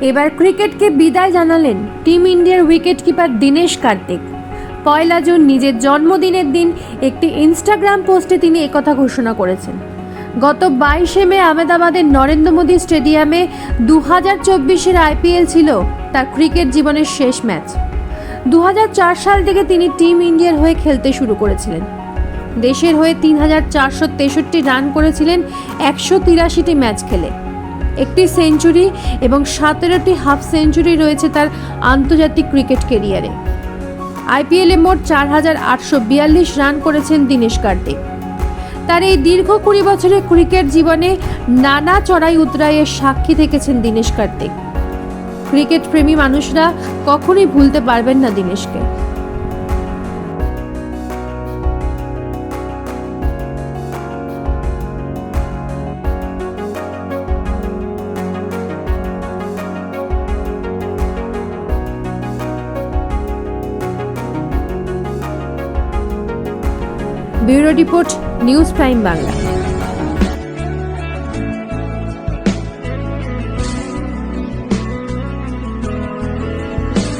এবার ক্রিকেটকে বিদায় জানালেন টিম ইন্ডিয়ার উইকেট কিপার দীনেশ কার্তিক। পয়লা জুন নিজের জন্মদিনের দিন একটি ইনস্টাগ্রাম পোস্টে তিনি একথা ঘোষণা করেছেন। গত বাইশে মে আহমেদাবাদের নরেন্দ্র মোদী স্টেডিয়ামে দু হাজার চব্বিশের আইপিএল ছিল তার ক্রিকেট জীবনের শেষ ম্যাচ। দু হাজার চার সাল থেকে তিনি টিম ইন্ডিয়ার হয়ে খেলতে শুরু করেছিলেন। দেশের হয়ে তিন হাজার চারশো তেষট্টি রান করেছিলেন একশো তিরাশিটি ম্যাচ খেলে। একটি সেঞ্চুরি এবং সতেরোটি হাফ সেঞ্চুরি রয়েছে তার আন্তর্জাতিক ক্রিকেট কেরিয়ারে আইপিএলে মোট চার হাজার আটশো বিয়াল্লিশ রান করেছেন দীনেশ কার্তিক। তার এই দীর্ঘ কুড়ি বছরের ক্রিকেট জীবনে নানা চড়াই উতরাইয়ের সাক্ষী থেকেছেন দীনেশ কার্তিক। ক্রিকেট প্রেমী মানুষরা কখনোই ভুলতে পারবেন না দীনেশকে। Bureau report news prime Bangla.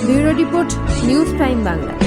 Bureau report news prime Bangla.